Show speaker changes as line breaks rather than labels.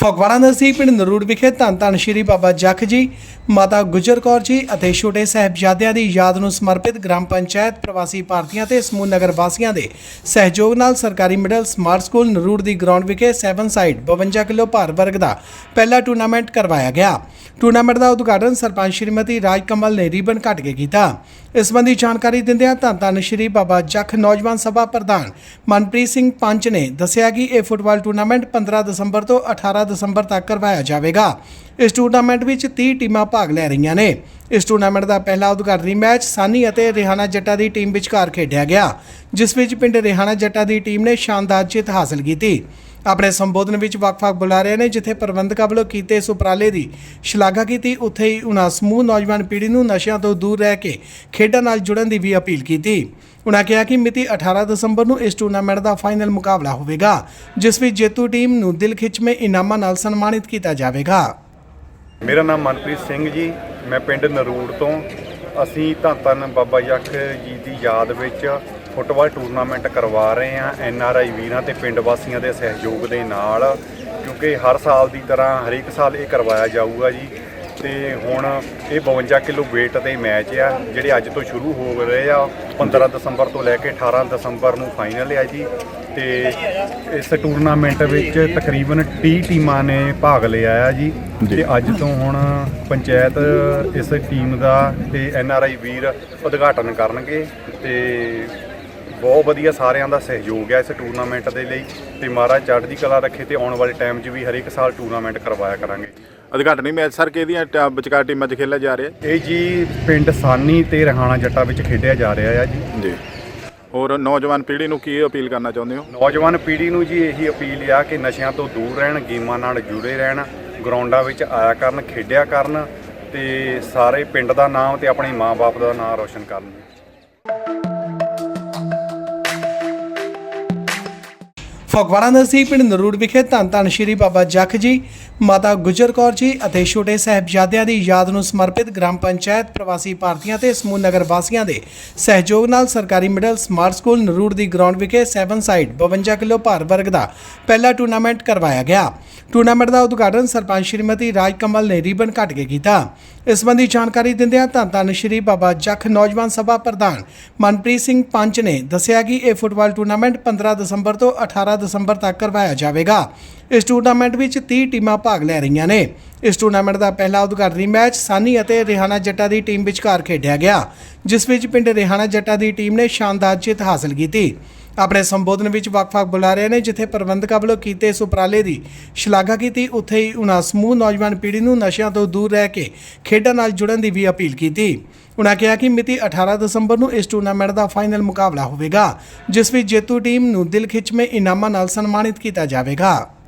ਫਗਵਾੜਾ ਨਜ਼ਦੀਕ ਪਿੰਡ ਨਰੂੜ ਵਿਖੇ ਧੰਨ ਧੰਨ ਸ਼੍ਰੀ ਬਾਬਾ ਜੱਖ ਜੀ, ਮਾਤਾ ਗੁਜਰ ਕੌਰ ਜੀ ਅਤੇ ਛੋਟੇ ਸਾਹਿਬਜ਼ਾਦਿਆਂ ਦੀ ਯਾਦ ਨੂੰ ਸਮਰਪਿਤ ਗ੍ਰਾਮ ਪੰਚਾਇਤ ਪ੍ਰਵਾਸੀ ਭਾਰਤੀਆਂ ਤੇ ਸਮੂਹ ਨਗਰ ਵਾਸੀਆਂ ਦੇ ਸਹਿਯੋਗ ਨਾਲ ਸਰਕਾਰੀ ਮਿਡਲ ਸਮਾਰਟ ਸਕੂਲ ਨਰੂੜ ਦੀ ਗਰਾਊਂਡ ਵਿਖੇ 7 ਸਾਈਡ 52 ਕਿਲੋ ਭਾਰ ਵਰਗ ਦਾ ਪਹਿਲਾ ਟੂਰਨਾਮੈਂਟ ਕਰਵਾਇਆ ਗਿਆ। ਟੂਰਨਾਮੈਂਟ ਦਾ ਉਦਘਾਟਨ ਸਰਪੰਚ ਸ਼੍ਰੀਮਤੀ ਰਾਜ ਕਮਲ ਨੇ ਰੀਬਨ ਕੱਟ ਕੇ ਕੀਤਾ। ਇਸ ਸੰਬੰਧੀ ਜਾਣਕਾਰੀ ਦਿੰਦਿਆਂ ਧੰਨ ਧੰਨ ਸ਼੍ਰੀ ਬਾਬਾ ਜੱਖ ਨੌਜਵਾਨ ਸਭਾ ਪ੍ਰਧਾਨ ਮਨਪ੍ਰੀਤ ਸਿੰਘ ਪੰਚ ਨੇ ਦੱਸਿਆ ਕਿ ਇਹ ਫੁੱਟਬਾਲ ਟੂਰਨਾਮੈਂਟ 15 ਦਸੰਬਰ ਤੋਂ 18 ਦਸੰਬਰ ਤੱਕ ਕਰਵਾਇਆ ਜਾਵੇਗਾ। ਇਸ ਟੂਰਨਾਮੈਂਟ ਵਿੱਚ 30 ਟੀਮਾਂ ਭਾਗ ਲੈ ਰਹੀਆਂ ਨੇ। ਇਸ ਟੂਰਨਾਮੈਂਟ ਦਾ ਪਹਿਲਾ ਉਦਘਾਟਨੀ ਮੈਚ ਸਾਨੀ ਅਤੇ ਰਿਹਾਨਾ ਜੱਟਾ ਦੀ ਟੀਮ ਵਿਚਕਾਰ ਖੇਡਿਆ ਗਿਆ, ਜਿਸ ਵਿੱਚ ਪਿੰਡ ਰਿਹਾਨਾ ਜੱਟਾ ਦੀ ਟੀਮ ਨੇ ਸ਼ਾਨਦਾਰ ਜਿੱਤ ਹਾਸਲ ਕੀਤੀ। ਆਪਣੇ ਸੰਬੋਧਨ ਵਿੱਚ ਵੱਖ-ਵੱਖ ਬੁਲਾਰਿਆਂ ਨੇ ਜਿੱਥੇ ਪ੍ਰਬੰਧਕਾਂ ਵੱਲੋਂ ਕੀਤੇ ਇਸ ਉਪਰਾਲੇ ਦੀ ਸ਼ਲਾਘਾ ਕੀਤੀ, ਉੱਥੇ ਹੀ ਉਹਨਾਂ ਸਮੂਹ ਨੌਜਵਾਨ ਪੀੜ੍ਹੀ ਨੂੰ ਨਸ਼ਿਆਂ ਤੋਂ ਦੂਰ ਰਹਿ ਕੇ ਖੇਡਾਂ ਨਾਲ ਜੁੜਨ ਦੀ ਵੀ ਅਪੀਲ ਕੀਤੀ। ਉਹਨਾਂ ਕਿਹਾ ਕਿ ਮਿਤੀ 18 ਦਸੰਬਰ ਨੂੰ ਇਸ ਟੂਰਨਾਮੈਂਟ ਦਾ ਫਾਈਨਲ ਮੁਕਾਬਲਾ ਹੋਵੇਗਾ, ਜਿਸ ਵਿੱਚ ਜੇਤੂ ਟੀਮ ਨੂੰ ਦਿਲ ਖਿੱਚਵੇਂ ਇਨਾਮਾਂ ਨਾਲ ਸਨਮਾਨਿਤ ਕੀਤਾ ਜਾਵੇਗਾ।
ਮੇਰਾ ਨਾਮ ਮਨਪ੍ਰੀਤ ਸਿੰਘ ਜੀ, ਮੈਂ ਪਿੰਡ ਨਰੂੜ ਤੋਂ। ਅਸੀਂ ਧੰਨ ਧੰਨ ਬਾਬਾ ਜੱਖ ਜੀ ਦੀ ਯਾਦ ਵਿੱਚ ਫੁੱਟਬਾਲ ਟੂਰਨਾਮੈਂਟ ਕਰਵਾ ਰਹੇ ਹਾਂ ਐਨ ਆਰ ਆਈ ਵੀਰਾਂ ਤੇ ਪਿੰਡ ਵਾਸੀਆਂ ਦੇ ਸਹਿਯੋਗ ਦੇ ਨਾਲ ਕਿਉਂਕਿ ਹਰ ਸਾਲ ਦੀ ਤਰ੍ਹਾਂ ਹਰੇਕ ਸਾਲ ਇਹ ਕਰਵਾਇਆ ਜਾਊਗਾ ਜੀ। ਤੇ ਹੁਣ ਇਹ 52 ਕਿਲੋ weight ਦੇ ਮੈਚ ਆ ਜਿਹੜੇ ਅੱਜ ਤੋਂ ਸ਼ੁਰੂ ਹੋ ਰਹੇ ਆ 15 ਦਸੰਬਰ ਤੋਂ ਲੈ ਕੇ 18 ਦਸੰਬਰ ਨੂੰ ਫਾਈਨਲ ਆ ਜੀ। ਤੇ ਇਸ ਟੂਰਨਾਮੈਂਟ ਵਿੱਚ ਤਕਰੀਬਨ 30 ਟੀਮਾਂ ਨੇ ਭਾਗ ਲਿਆ ਆ ਜੀ। ਤੇ ਅੱਜ ਤੋਂ ਹੁਣ ਪੰਚਾਇਤ ਇਸ ਟੀਮ ਦਾ ਤੇ ਐਨ ਆਰ ਆਈ ਵੀਰ ਉਦਘਾਟਨ ਕਰਨਗੇ। ਤੇ ਬਹੁਤ ਵਧੀਆ ਸਾਰਿਆਂ ਦਾ ਸਹਿਯੋਗ ਹੈ ਇਸ ਟੂਰਨਾਮੈਂਟ ਦੇ ਲਈ ਤੇ ਮਹਾਰਾਜ ਚੜ੍ਹਦੀ ਕਲਾ ਰੱਖੇ ਤੇ ਆਉਣ ਵਾਲੇ ਟਾਈਮ 'ਚ ਵੀ ਹਰੇਕ ਸਾਲ ਟੂਰਨਾਮੈਂਟ ਕਰਵਾਇਆ ਕਰਾਂਗੇ।
ਉਦਘਾਟਨੀ ਮੈਚ ਸਰ ਕਿਹਦੀਆਂ ਟ- ਵਿਚਕਾਰ ਟੀਮਾਂ 'ਚ ਖੇਲਿਆ ਜਾ ਰਿਹਾ?
ਇਹ ਜੀ ਪਿੰਡ ਸਾਨੀ ਤੇ ਰਹਾਣਾ ਜੱਟਾ ਵਿੱਚ ਖੇਡਿਆ ਜਾ ਰਿਹਾ ਆ ਜੀ।
ਜੀ। ਔਰ ਨੌਜਵਾਨ ਪੀੜ੍ਹੀ ਨੂੰ ਕੀ ਅਪੀਲ ਕਰਨਾ ਚਾਹੁੰਦੇ ਹੋ?
ਨੌਜਵਾਨ ਪੀੜ੍ਹੀ ਨੂੰ ਜੀ ਇਹੀ ਅਪੀਲ ਆ ਕਿ ਨਸ਼ਿਆਂ ਤੋਂ ਦੂਰ ਰਹਿਣ ਗੇਮਾਂ ਨਾਲ ਜੁੜੇ ਰਹਿਣ ਗਰਾਊਂਡਾਂ ਵਿੱਚ ਆਇਆ ਕਰਨ ਖੇਡਿਆ ਕਰਨ ਤੇ ਸਾਰੇ ਪਿੰਡ ਦਾ ਨਾਮ ਤੇ ਆਪਣੇ ਮਾਪੇ ਦਾ ਨਾਮ ਰੋਸ਼ਨ ਕਰਨ।
ਫਗਵਾੜਾ ਨਜ਼ਦੀਕ ਪਿੰਡ ਨਰੂੜ ਵਿਖੇ ਧੰਨ ਧੰਨ ਸ਼੍ਰੀ ਬਾਬਾ ਜੱਖ ਜੀ, ਮਾਤਾ ਗੁਜਰ ਕੌਰ ਜੀ ਅਤੇ ਛੋਟੇ ਸਾਹਿਬਜ਼ਾਦਿਆਂ ਦੀ ਯਾਦ ਨੂੰ ਸਮਰਪਿਤ ਗ੍ਰਾਮ ਪੰਚਾਇਤ ਪ੍ਰਵਾਸੀ ਭਾਰਤੀਆਂ ਤੇ ਸਮੂਹ ਨਗਰ ਵਾਸੀਆਂ ਦੇ ਸਹਿਯੋਗ ਨਾਲ ਸਰਕਾਰੀ ਮਿਡਲ ਸਮਾਰਟ ਸਕੂਲ ਨਰੂੜ ਦੀ ਗਰਾਊਂਡ ਵਿਖੇ 7 ਸਾਈਡ 52 ਕਿਲੋ ਭਾਰ ਵਰਗ ਦਾ ਪਹਿਲਾ ਟੂਰਨਾਮੈਂਟ ਕਰਵਾਇਆ ਗਿਆ। ਟੂਰਨਾਮੈਂਟ ਦਾ ਉਦਘਾਟਨ ਸਰਪੰਚ ਸ਼੍ਰੀਮਤੀ ਰਾਜ ਕਮਲ ਨੇ ਰੀਬਨ ਕੱਟ ਕੇ ਕੀਤਾ। ਇਸ ਸੰਬੰਧੀ ਜਾਣਕਾਰੀ ਦਿੰਦਿਆਂ ਧੰਨ ਧੰਨ ਸ਼੍ਰੀ ਬਾਬਾ ਜੱਖ ਨੌਜਵਾਨ ਸਭਾ ਪ੍ਰਧਾਨ ਮਨਪ੍ਰੀਤ ਸਿੰਘ ਪੰਚ ਨੇ ਦੱਸਿਆ ਕਿ ਇਹ ਫੁੱਟਬਾਲ ਟੂਰਨਾਮੈਂਟ 15 ਦਸੰਬਰ ਤੋਂ 18 ਦਸੰਬਰ ਤੱਕ ਕਰਵਾਇਆ ਜਾਵੇਗਾ। ਇਸ ਟੂਰਨਾਮੈਂਟ ਵਿੱਚ 30 ਟੀਮਾਂ ਭਾਗ ਲੈ ਰਹੀਆਂ ਨੇ। ਇਸ ਟੂਰਨਾਮੈਂਟ ਦਾ ਪਹਿਲਾ ਉਦਘਾਟਨੀ ਮੈਚ ਸਾਨੀ ਅਤੇ ਰਿਹਾਨਾ ਜੱਟਾ ਦੀ ਟੀਮ ਵਿਚਕਾਰ ਖੇਡਿਆ ਗਿਆ, ਜਿਸ ਵਿੱਚ ਪਿੰਡ ਰਿਹਾਨਾ ਜੱਟਾ ਦੀ ਟੀਮ ਨੇ ਸ਼ਾਨਦਾਰ ਜਿੱਤ ਹਾਸਲ ਕੀਤੀ। ਆਪਣੇ ਸੰਬੋਧਨ ਵਿੱਚ ਵੱਖ-ਵੱਖ ਬੁਲਾਰਿਆਂ ਨੇ ਜਿੱਥੇ ਪ੍ਰਬੰਧਕਾਂ ਵੱਲੋਂ ਕੀਤੇ ਇਸ ਉਪਰਾਲੇ ਦੀ ਸ਼ਲਾਘਾ ਕੀਤੀ, ਉੱਥੇ ਹੀ ਉਹਨਾਂ ਸਮੂਹ ਨੌਜਵਾਨ ਪੀੜ੍ਹੀ ਨੂੰ ਨਸ਼ਿਆਂ ਤੋਂ ਦੂਰ ਰਹਿ ਕੇ ਖੇਡਾਂ ਨਾਲ ਜੁੜਨ ਦੀ ਵੀ ਅਪੀਲ ਕੀਤੀ। ਉਹਨਾਂ ਕਿਹਾ ਕਿ ਮਿਤੀ 18 ਦਸੰਬਰ ਨੂੰ ਇਸ ਟੂਰਨਾਮੈਂਟ ਦਾ ਫਾਈਨਲ ਮੁਕਾਬਲਾ ਹੋਵੇਗਾ, ਜਿਸ ਵਿੱਚ ਜੇਤੂ ਟੀਮ ਨੂੰ ਦਿਲ ਖਿੱਚਵੇਂ ਇਨਾਮਾਂ ਨਾਲ ਸਨਮਾਨਿਤ ਕੀਤਾ ਜਾਵੇਗਾ।